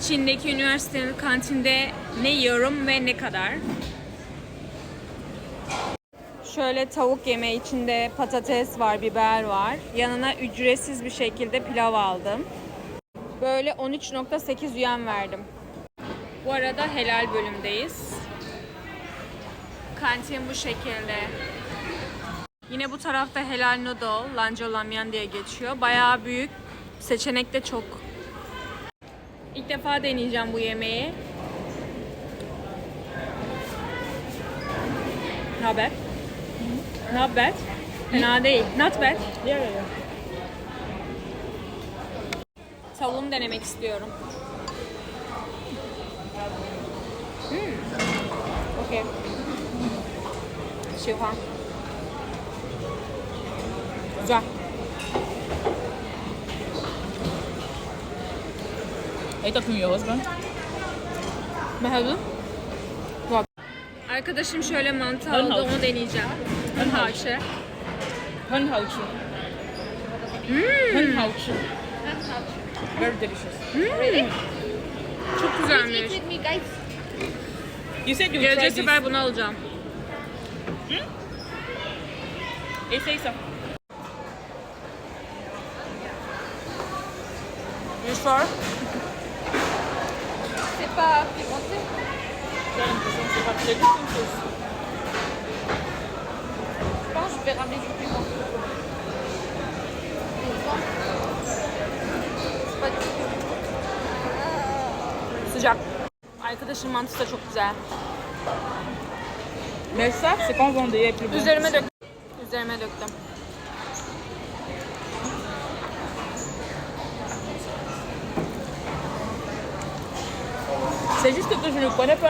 Çin'deki üniversitenin kantinde ne yiyorum ve ne kadar. Şöyle tavuk yemeği içinde patates var, biber var. Yanına ücretsiz bir şekilde pilav aldım. Böyle 13.8 yuan verdim. Bu arada helal bölümdeyiz. Kantin bu şekilde. Yine bu tarafta helal noodle, lanjo lamyan diye geçiyor. Bayağı büyük. Seçenek de çok. İlk defa deneyeceğim bu yemeği. Ne haber? Not bad. Fena değil. Not bad. Yeah, denemek istiyorum. Hmm. Okay. 喜欢。Güzel. You talking to your husband? Beğendin? Bak. Arkadaşım şöyle mantı aldı, havuç. onu deneyeceğim. Ön Ön havuçu. Hen haochu. Hmm. Hen haochu. Very delicious. Çok Please güzelmiş. with me, guys. You said you try Gelecek this. sefer bunu alacağım. Essaye ça. You sure? C'est pas pimenté. J'ai l'impression que c'est pas très. Je pense que je vais ramener du piment. C'est pas du. Sıcak. Arkadaşım mantısı da çok güzel. Bon. Üzerime dök. Üzerime döktüm. se è giusto che ce ne può